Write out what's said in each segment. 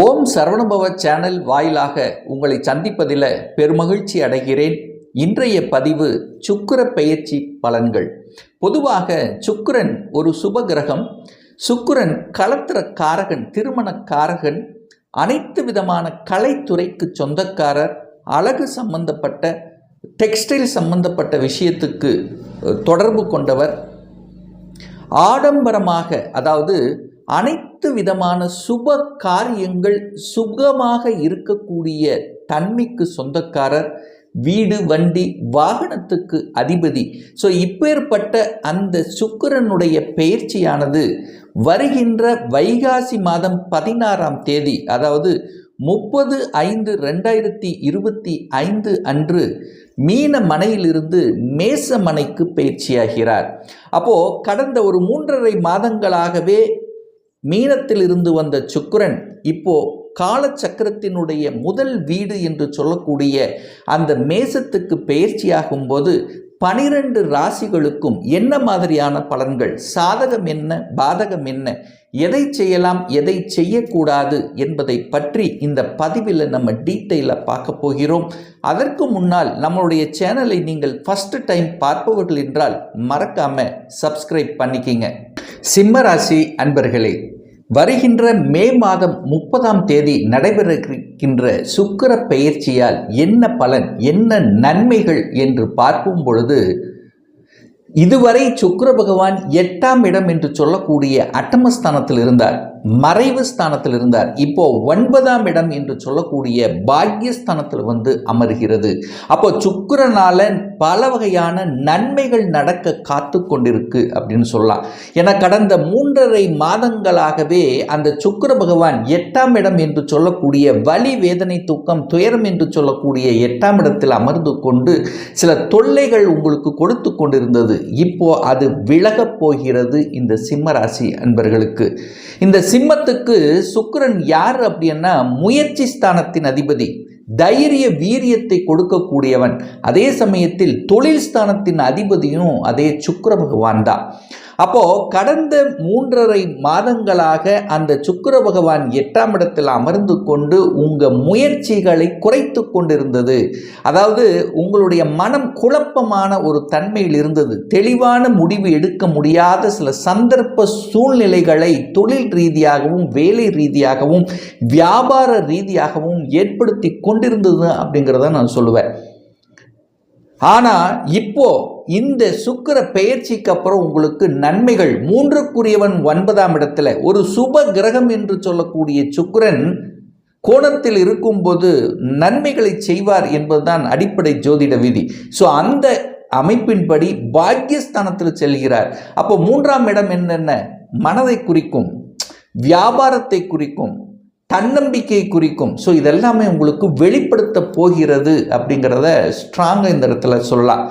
ஓம் Saravanabhava channel வாயிலாக உங்களை சந்திப்பதில் பெருமகிழ்ச்சி அடைகிறேன். இன்றைய பதிவு சுக்கிர பெயர்ச்சி பலன்கள். பொதுவாக சுக்கிரன் ஒரு சுப கிரகம் சுக்கிரன் களத்திர காரகன் திருமண காரகன் அனைத்து விதமான கலைத்துறைக்கு சொந்தக்காரர் அழகு சம்பந்தப்பட்ட டெக்ஸ்டைல் சம்பந்தப்பட்ட விஷயத்துக்கு தொடர்பு கொண்டவர். ஆடம்பரமாக அதாவது அனைத்து விதமான சுப காரியங்கள் சுகமாக இருக்கக்கூடிய தன்மைக்கு சொந்தக்காரர் வீடு வண்டி வாகனத்துக்கு அதிபதி. ஸோ இப்பேற்பட்ட அந்த சுக்கிரனுடைய பயிற்சியானது வருகின்ற வைகாசி மாதம் பதினாறாம் தேதி அதாவது முப்பது ஐந்து ரெண்டாயிரத்தி இருபத்தி ஐந்து அன்று மீன மனையிலிருந்து மேச மனைக்கு பயிற்சியாகிறார் அப்போ கடந்த ஒரு மூன்றரை மாதங்களாகவே மீனத்தில் இருந்து வந்த சுக்கரன் இப்போ காலச்சக்கரத்தினுடைய முதல் வீடு என்று சொல்லக்கூடிய அந்த மேசத்துக்கு பெயர்ச்சியாகும் போது பனிரெண்டு ராசிகளுக்கும் என்ன மாதிரியான பலன்கள்? சாதகம் என்ன? பாதகம் என்ன? எதை செய்யலாம்? எதை செய்யக்கூடாது? என்பதை பற்றி இந்த பதிவில் நம்ம டீட்டெயிலாக பார்க்க போகிறோம். அதற்கு முன்னால் நம்மளுடைய சேனலை நீங்கள் ஃபஸ்ட்டு டைம் பார்ப்பவர்கள் என்றால் மறக்காமல் சப்ஸ்கிரைப் பண்ணிக்கிங்க. சிம்மராசி அன்பர்களே வருகின்ற மே மாதம் முப்பதாம் தேதி நடைபெறவிருக்கின்ற சுக்கிர பெயர்ச்சியால் என்ன பலன் என்ன நன்மைகள் என்று பார்க்கும் பொழுது இதுவரை சுக்கர பகவான் எட்டாம் இடம் என்று சொல்லக்கூடிய அட்டமஸ்தானத்தில் இருந்தார். மறைவு ஸ்தானத்தில் இருந்தார். இப்போ ஒன்பதாம் இடம் என்று சொல்லக்கூடிய பாக்கியஸ்தானத்தில் வந்து அமர்கிறது. அப்போ சுக்கிரனால பல வகையான நன்மைகள் நடக்க காத்து கொண்டிருக்கு அப்படின்னு சொல்லலாம். என கடந்த மூன்றரை மாதங்களாகவே அந்த சுக்கர பகவான் எட்டாம் இடம் என்று சொல்லக்கூடிய வலி வேதனை தூக்கம் துயரம் என்று சொல்லக்கூடிய எட்டாம் இடத்தில் அமர்ந்து கொண்டு சில தொல்லைகள் உங்களுக்கு கொடுத்து கொண்டிருந்தது. இப்போ அது விலகப் போகிறது இந்த சிம்மராசி அன்பர்களுக்கு. இந்த சிம்மத்துக்கு சுக்கிரன் யார் அப்படின்னா முயற்சி ஸ்தானத்தின் அதிபதி. தைரிய வீரியத்தை கொடுக்கக்கூடியவன். அதே சமயத்தில் தொழில் ஸ்தானத்தின் அதிபதியும் அதே சுக்கிர பகவான் தான். அப்போது கடந்த மூன்றரை மாதங்களாக அந்த சுக்கர பகவான் எட்டாம் இடத்தில் அமர்ந்து கொண்டு உங்கள் முயற்சிகளை குறைத்து கொண்டிருந்தது. அதாவது உங்களுடைய மனம் குழப்பமான ஒரு தன்மையில் இருந்தது. தெளிவான முடிவு எடுக்க முடியாத சில சந்தர்ப்ப சூழ்நிலைகளை தொழில் ரீதியாகவும் வேலை ரீதியாகவும் வியாபார ரீதியாகவும் ஏற்படுத்தி கொண்டிருந்தது அப்படிங்கிறத நான் சொல்லுவேன். ஆனால் இப்போ இந்த சுக்கிர பெயர்ச்சிக்கு அப்புறம் உங்களுக்கு நன்மைகள் மூன்றுக்குரியவன் ஒன்பதாம் இடத்துல. ஒரு சுப கிரகம் என்று சொல்லக்கூடிய சுக்கிரன் கோணத்தில் இருக்கும்போது நன்மைகளை செய்வார் என்பதுதான் அடிப்படை ஜோதிட விதி. ஸோ அந்த அமைப்பின்படி பாக்கியஸ்தானத்தில் செல்கிறார். அப்போ மூன்றாம் இடம் என்னென்ன? மனதை குறிக்கும் வியாபாரத்தை குறிக்கும் தன்னம்பிக்கையை குறிக்கும். ஸோ இதெல்லாமே உங்களுக்கு வெளிப்படுத்த போகிறது அப்படிங்கிறத ஸ்ட்ராங்காக இந்த இடத்துல சொல்லலாம்.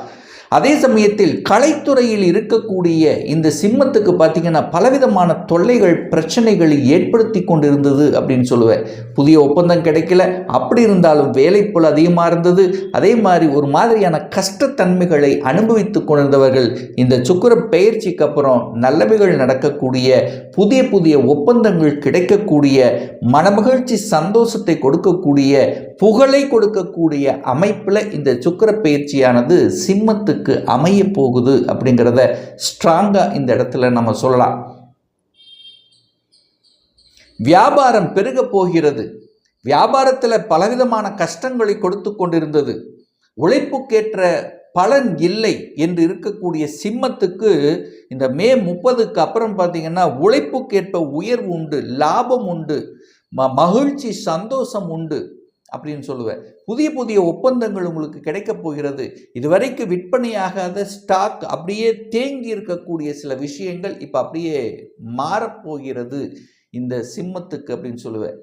அதே சமயத்தில் கலைத்துறையில் இருக்கக்கூடிய இந்த சிம்மத்துக்கு பார்த்தீங்கன்னா பலவிதமான தொல்லைகள் பிரச்சனைகளை ஏற்படுத்தி கொண்டிருந்தது அப்படின்னு சொல்லுவேன். புதிய ஒப்பந்தம் கிடைக்கல. அப்படி இருந்தாலும் வேலைப்புல அதிகமாக இருந்தது. அதே மாதிரி ஒரு மாதிரியான கஷ்டத்தன்மைகளை அனுபவித்து கொண்டிருந்தவர்கள் இந்த சுக்கிர பெயர்ச்சிக்கு அப்புறம் நல்லவைகள் நடக்கக்கூடிய புதிய புதிய ஒப்பந்தங்கள் கிடைக்கக்கூடிய மனமகிழ்ச்சி சந்தோஷத்தை கொடுக்கக்கூடிய புகழை கொடுக்கக்கூடிய அமைப்பில் இந்த சுக்கிர பயிற்சியானது சிம்மத்துக்கு அமைய போகுது அப்படிங்கிறத ஸ்ட்ராங்காக இந்த இடத்துல நம்ம சொல்லலாம். வியாபாரம் பெருக போகிறது. வியாபாரத்தில் பலவிதமான கஷ்டங்களை கொடுத்து கொண்டிருந்தது. உழைப்புக்கேற்ற பலன் இல்லை என்று இருக்கக்கூடிய சிம்மத்துக்கு இந்த மே முப்பதுக்கு அப்புறம் பார்த்தீங்கன்னா உழைப்புக்கேற்ப உயர்வு உண்டு லாபம் உண்டு ம மகிழ்ச்சி சந்தோஷம் உண்டு. அப்படின்னு சொல்லுவேன். புதிய புதிய ஒப்பந்தங்கள் உங்களுக்கு கிடைக்கப் போகிறது. இதுவரைக்கும் விற்பனையாகாத ஸ்டாக் அப்படியே தேங்கி இருக்கக்கூடிய சில விஷயங்கள் இப்போ அப்படியே மாறப்போகிறது இந்த சிம்மத்துக்கு அப்படின்னு சொல்லுவேன்.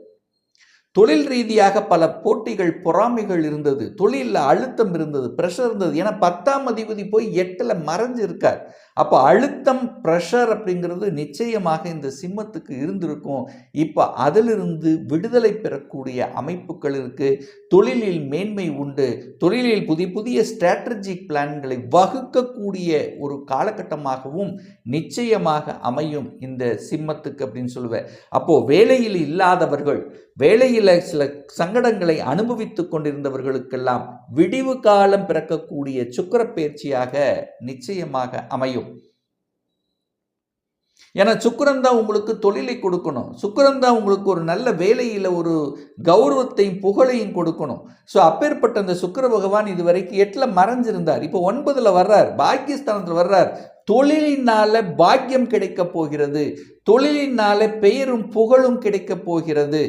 தொழில் ரீதியாக பல போட்டிகள் பொறாமைகள் இருந்தது. தொழிலில் அழுத்தம் இருந்தது ப்ரெஷர் இருந்தது. ஏன்னா பத்தாம் அதிபதி போய் எட்டில் மறைஞ்சு இருக்கார். அப்போ அழுத்தம் ப்ரெஷர் அப்படிங்கிறது நிச்சயமாக இந்த சிம்மத்துக்கு இருந்திருக்கும். இப்போ அதிலிருந்து விடுதலை பெறக்கூடிய அமைப்புகள் இருக்குது தொழிலில் மேன்மை உண்டு. தொழிலில் புதிய புதிய ஸ்ட்ராட்டஜிக் பிளான்களை வகுக்கக்கூடிய ஒரு காலகட்டமாகவும் நிச்சயமாக அமையும் இந்த சிம்மத்துக்கு அப்படின்னு சொல்லுவேன். அப்போது வேலையில் இல்லாதவர்கள் வேலையில் சில சங்கடங்களை அனுபவித்து கொண்டிருந்தவர்களுக்கெல்லாம் விடிவு காலம் பிறக்கக்கூடிய சுக்கர பயிற்சியாக நிச்சயமாக அமையும். ஏன்னா சுக்கரன் தான் உங்களுக்கு தொழிலை கொடுக்கணும். சுக்கரன் தான் உங்களுக்கு ஒரு நல்ல வேலையில் ஒரு கௌரவத்தையும் புகழையும் கொடுக்கணும். ஸோ அப்பேற்பட்ட அந்த சுக்கர பகவான் இது வரைக்கும் எட்டில் மறைஞ்சிருந்தார். இப்போ ஒன்பதில் வர்றார். பாக்கியஸ்தானத்தில் வர்றார். தொழிலினால பாக்கியம் கிடைக்க போகிறது. தொழிலினால பெயரும் புகழும் கிடைக்க போகிறது.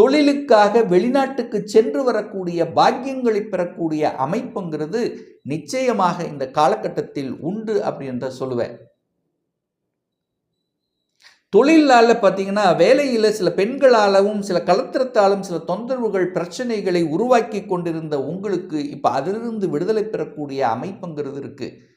தொழிலுக்காக வெளிநாட்டுக்கு சென்று வரக்கூடிய பாக்கியங்களை பெறக்கூடிய அமைப்புங்கிறது நிச்சயமாக இந்த காலகட்டத்தில் உண்டு அப்படின்ற சொல்லுவேன். தொழிலால் பார்த்தீங்கன்னா வேலையில் சில பெண்களாலும் சில கலத்திரத்தாலும் சில தொந்தரவுகள் பிரச்சனைகளை உருவாக்கி கொண்டிருந்த உங்களுக்கு இப்போ அதிலிருந்து விடுதலை பெறக்கூடிய அமைப்புங்கிறது இருக்குது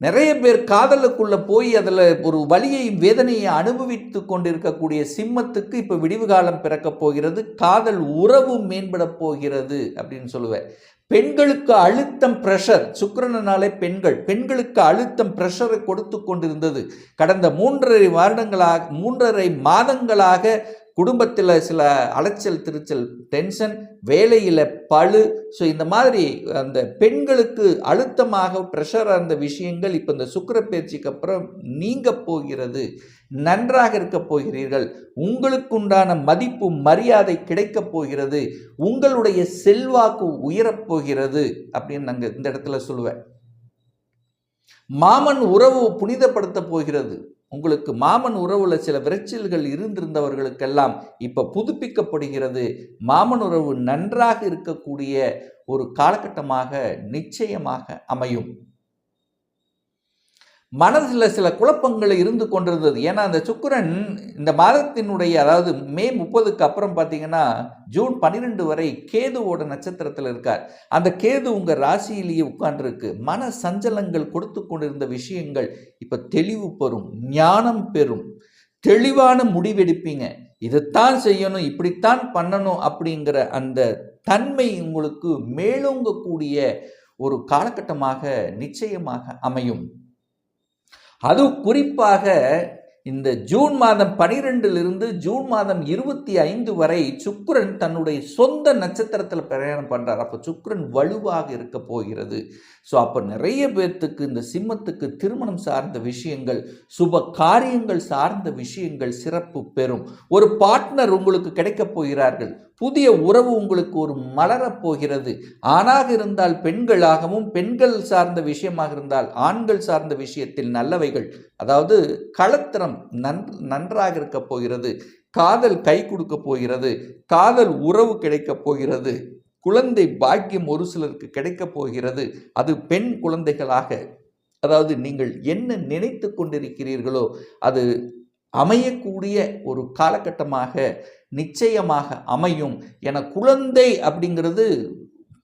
நிறைய பேர் காதலுக்குள்ளே போய் அதில் ஒரு வலியையும் வேதனையை அனுபவித்து கொண்டிருக்கக்கூடிய சிம்மத்துக்கு இப்போ விடிவு காலம் பிறக்கப் போகிறது. காதல் உறவு மேம்பட போகிறது அப்படின்னு சொல்லுவேன். பெண்களுக்கு அழுத்தம் ப்ரெஷர் சுக்கரனாலே பெண்கள். பெண்களுக்கு அழுத்தம் ப்ரெஷரை கொடுத்து கொண்டிருந்தது. கடந்த மூன்றரை வருடங்களாக மூன்றரை மாதங்களாக குடும்பத்தில் சில அலைச்சல் திருச்சல் டென்ஷன் வேலையில் பழு. ஸோ இந்த மாதிரி அந்த பெண்களுக்கு அழுத்தமாக ப்ரெஷராக இருந்த விஷயங்கள் இப்போ இந்த சுக்கர பயிற்சிக்கு அப்புறம் நீங்க போகிறது நன்றாக இருக்க போகிறீர்கள். உங்களுக்குண்டான மதிப்பு மரியாதை கிடைக்கப் போகிறது. உங்களுடைய செல்வாக்கு உயரப் போகிறது அப்படின்னு நாங்கள் இந்த இடத்துல சொல்லுவேன். மாமன் உறவு புனிதப்படுத்த போகிறது. உங்களுக்கு மாமன் உறவுல சில விரைச்சல்கள் இருந்திருந்தவர்களுக்கெல்லாம் இப்ப புதுப்பிக்கப்படுகிறது. மாமன் உறவு நன்றாக இருக்கக்கூடிய ஒரு காலகட்டமாக நிச்சயமாக அமையும். மனதில் சில குழப்பங்கள் இருந்து கொண்டிருந்தது. ஏன்னா அந்த சுக்கரன் இந்த மாதத்தினுடைய அதாவது மே முப்பதுக்கு அப்புறம் பார்த்தீங்கன்னா ஜூன் பன்னிரெண்டு வரை கேதுவோட நட்சத்திரத்தில் இருக்கார். அந்த கேது உங்கள் ராசியிலேயே உட்கார்ந்துருக்கு. மன சஞ்சலங்கள் கொடுத்து கொண்டிருந்த விஷயங்கள் இப்போ தெளிவு பெறும் ஞானம் பெறும். தெளிவான முடிவெடுப்பீங்க. இதைத்தான் செய்யணும் இப்படித்தான் பண்ணணும் அப்படிங்கிற அந்த தன்மை உங்களுக்கு மேலோங்கக்கூடிய ஒரு காலகட்டமாக நிச்சயமாக அமையும். அது குறிப்பாக இந்த ஜூன் மாதம் பனிரெண்டிலிருந்து ஜூன் மாதம் இருபத்தி ஐந்து வரை சுக்கரன் தன்னுடைய சொந்த நட்சத்திரத்தில் பிரயாணம் பண்ணுறார் அப்போ சுக்கரன் வலுவாக இருக்க போகிறது. ஸோ அப்போ நிறைய பேர்த்துக்கு இந்த சிம்மத்துக்கு திருமணம் சார்ந்த விஷயங்கள் சுப காரியங்கள் சார்ந்த விஷயங்கள் சிறப்பு பெறும். ஒரு பார்ட்னர் உங்களுக்கு கிடைக்கப் போகிறார்கள். புதிய உறவு உங்களுக்கு ஒரு மலரப் போகிறது. ஆணாக இருந்தால் பெண்களாகவும் பெண்கள் சார்ந்த விஷயமாக இருந்தால் ஆண்கள் சார்ந்த விஷயத்தில் நல்லவைகள் அதாவது களத்திரம் நன் நன்றாக இருக்கப் போகிறது. காதல் கை கொடுக்க போகிறது. காதல் உறவு கிடைக்கப் போகிறது. குழந்தை பாக்கியம் ஒரு சிலருக்கு கிடைக்கப் போகிறது. அது பெண் குழந்தைகளாக அதாவது நீங்கள் என்ன நினைத்து கொண்டிருக்கிறீர்களோ அது அமையக்கூடிய ஒரு காலகட்டமாக நிச்சயமாக அமையும். என குழந்தை அப்படிங்கிறது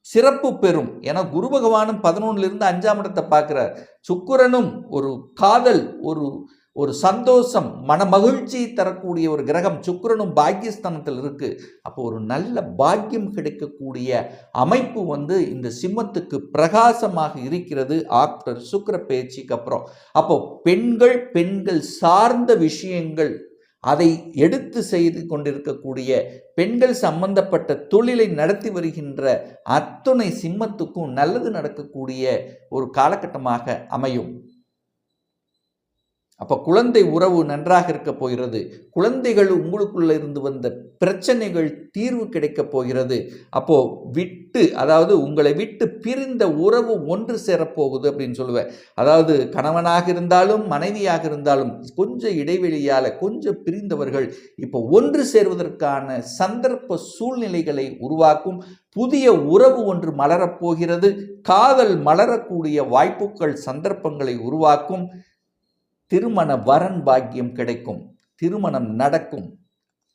சிறப்பு பெறும். ஏன்னா குரு பகவானும் பதினொன்னுலேருந்து அஞ்சாம் இடத்தை பார்க்குறார். சுக்கிரனும் ஒரு காதல் ஒரு ஒரு சந்தோஷம் மன மகிழ்ச்சி தரக்கூடிய ஒரு கிரகம் சுக்கரனும் பாக்கியஸ்தானத்தில் இருக்குது அப்போ ஒரு நல்ல பாக்கியம் கிடைக்கக்கூடிய அமைப்பு வந்து இந்த சிம்மத்துக்கு பிரகாசமாக இருக்கிறது ஆஃப்டர் சுக்கர பேச்சுக்கு அப்புறம். அப்போ பெண்கள் பெண்கள் சார்ந்த விஷயங்கள் அதை எடுத்து செய்து கொண்டிருக்கக்கூடிய பெண்கள் சம்பந்தப்பட்ட தொழிலை நடத்தி வருகின்ற அத்துணை சிம்மத்துக்கும் நல்லது நடக்கக்கூடிய ஒரு காலகட்டமாக அமையும். அப்போ குழந்தை உறவு நன்றாக இருக்க போகிறது. குழந்தைகள் உங்களுக்குள்ள இருந்து வந்த பிரச்சனைகள் தீர்வு கிடைக்கப் போகிறது. அப்போ விட்டு அதாவது உங்களை விட்டு பிரிந்த உறவு ஒன்று சேரப்போகுது அப்படின்னு சொல்லுவேன். அதாவது கணவனாக இருந்தாலும் மனைவியாக இருந்தாலும் கொஞ்சம் இடைவெளியால் கொஞ்சம் பிரிந்தவர்கள் இப்போ ஒன்று சேர்வதற்கான சந்தர்ப்ப சூழ்நிலைகளை உருவாக்கும் புதிய உறவு ஒன்று மலரப்போகிறது காதல் மலரக்கூடிய வாய்ப்புகள் சந்தர்ப்பங்களை உருவாக்கும். திருமண வரன் பாக்கியம் கிடைக்கும். திருமணம் நடக்கும்.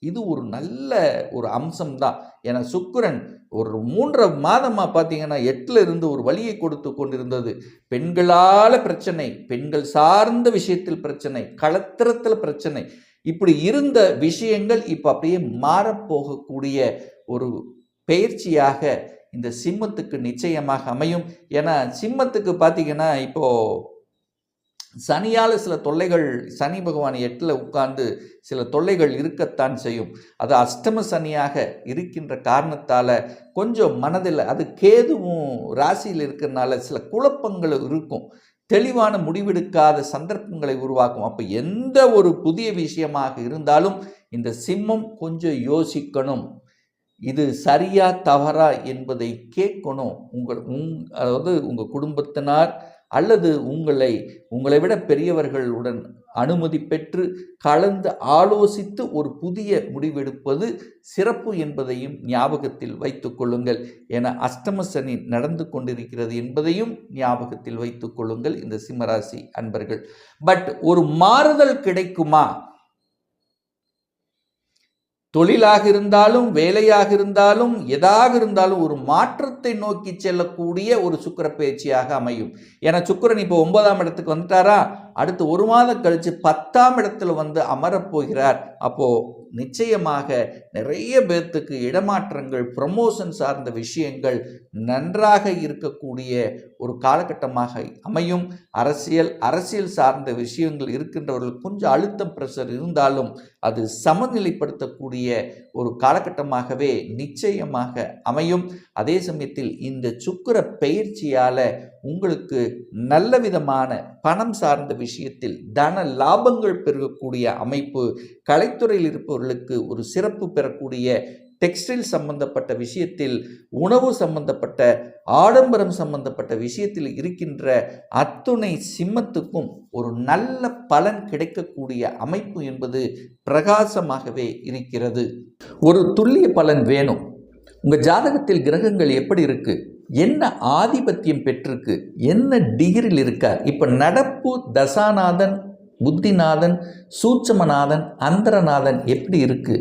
இது ஒரு நல்ல ஒரு அம்சம்தான். ஏன்னா சுக்கரன் ஒரு மூன்றரை மாதமாக பார்த்தீங்கன்னா எட்டில் இருந்து ஒரு வழியை கொடுத்து கொண்டிருந்தது. பெண்களால் பிரச்சனை பெண்கள் சார்ந்த விஷயத்தில் பிரச்சனை களத்திரத்தில் பிரச்சனை. இப்படி இருந்த விஷயங்கள் இப்போ அப்படியே மாறப்போகக்கூடிய ஒரு பயிற்சியாக இந்த சிம்மத்துக்கு நிச்சயமாக அமையும். ஏன்னா சிம்மத்துக்கு பார்த்தீங்கன்னா இப்போது சனியால் சில தொல்லைகள் சனி பகவான் எட்டில் உட்கார்ந்து சில தொல்லைகள் இருக்கத்தான் செய்யும். அது அஷ்டம சனியாக இருக்கின்ற காரணத்தால் கொஞ்சம் மனதில் அது கேதுவும் ராசியில் இருக்கிறனால சில குழப்பங்கள் இருக்கும். தெளிவான முடிவெடுக்காத சந்தர்ப்பங்களை உருவாக்கும். அப்போ எந்த ஒரு புதிய விஷயமாக இருந்தாலும் இந்த சிம்மம் கொஞ்சம் யோசிக்கணும். இது சரியா தவறா என்பதை கேட்கணும். உங்கள் உங் அதாவது உங்கள் குடும்பத்தினார் அல்லது உங்களை உங்களை விட பெரியவர்களுடன் அனுமதி பெற்று கலந்து ஆலோசித்து ஒரு புதிய முடிவெடுப்பது சிறப்பு என்பதையும் ஞாபகத்தில் வைத்து கொள்ளுங்கள். என அஷ்டம சனி நடந்து கொண்டிருக்கிறது என்பதையும் ஞாபகத்தில் வைத்து கொள்ளுங்கள் இந்த சிம்மராசி அன்பர்கள். பட் ஒரு மாறுதல் கிடைக்குமா? தொழிலாக இருந்தாலும் வேலையாக இருந்தாலும் எதாக இருந்தாலும் ஒரு மாற்றத்தை நோக்கி செல்லக்கூடிய ஒரு சுக்கர பயிற்சியாக அமையும். ஏன்னா சுக்கரன் இப்போ ஒன்பதாம் இடத்துக்கு வந்துட்டாரா? அடுத்து ஒரு மாதம் கழித்து பத்தாம் இடத்துல வந்து அமரப்போகிறார் அப்போது நிச்சயமாக நிறைய பேர்த்துக்கு இடமாற்றங்கள் ப்ரமோஷன் சார்ந்த விஷயங்கள் நன்றாக இருக்கக்கூடிய ஒரு காலகட்டமாக அமையும். அரசியல் அரசியல் சார்ந்த விஷயங்கள் இருக்கின்றவர்கள் கொஞ்சம் அழுத்தம் ப்ரெஷர் இருந்தாலும் அது சமநிலைப்படுத்தக்கூடிய ஒரு காலகட்டமாகவே நிச்சயமாக அமையும். அதே சமயத்தில் இந்த சுக்கர பயிற்சியால் உங்களுக்கு நல்ல விதமான பணம் சார்ந்த விஷயத்தில் தன லாபங்கள் பெருகக்கூடிய அமைப்பு கலைத்துறையில் இருப்பவர்களுக்கு ஒரு சிறப்பு பெறக்கூடிய டெக்ஸ்டைல் சம்பந்தப்பட்ட விஷயத்தில் உணவு சம்பந்தப்பட்ட ஆடம்பரம் சம்பந்தப்பட்ட விஷயத்தில் இருக்கின்ற அத்துணை சிம்மத்துக்கும் ஒரு நல்ல பலன் கிடைக்கக்கூடிய அமைப்பு என்பது பிரகாசமாகவே இருக்கிறது. ஒரு துல்லிய பலன் வேணும். உங்கள் ஜாதகத்தில் கிரகங்கள் எப்படி இருக்குது என்ன ஆதிபத்தியம் பெற்றிருக்கு? என்ன டிகிரியில் இருக்கார்? இப்போ நடப்பு தசாநாதன் புத்திநாதன் சூட்சமநாதன் அந்தரநாதன் எப்படி இருக்கு?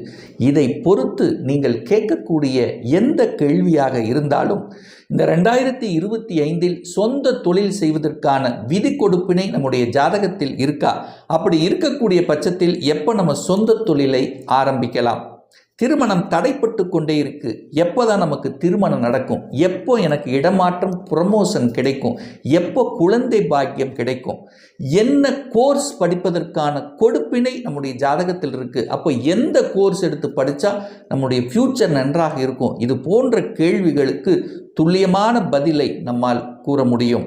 இதை பொறுத்து நீங்கள் கேட்கக்கூடிய எந்த கேள்வியாக இருந்தாலும் இந்த ரெண்டாயிரத்தி இருபத்தி ஐந்தில் சொந்த தொழில் செய்வதற்கான விதி கொடுப்பினை நம்முடைய ஜாதகத்தில் இருக்கா? அப்படி இருக்கக்கூடிய பட்சத்தில் எப்போ நம்ம சொந்த தொழிலை ஆரம்பிக்கலாம்? திருமணம் தடைப்பட்டு கொண்டே இருக்கு. எப்போ தான் நமக்கு திருமணம் நடக்கும்? எப்போ எனக்கு இடமாற்றம் ப்ரமோஷன் கிடைக்கும்? எப்போ குழந்தை பாக்கியம் கிடைக்கும்? என்ன கோர்ஸ் படிப்பதற்கான கொடுப்பினை நம்முடைய ஜாதகத்தில் இருக்குது அப்போ எந்த கோர்ஸ் எடுத்து படித்தா நம்முடைய ஃப்யூச்சர் நன்றாக இருக்கும்? இது போன்ற கேள்விகளுக்கு துல்லியமான பதிலை நம்மால் கூற முடியும்.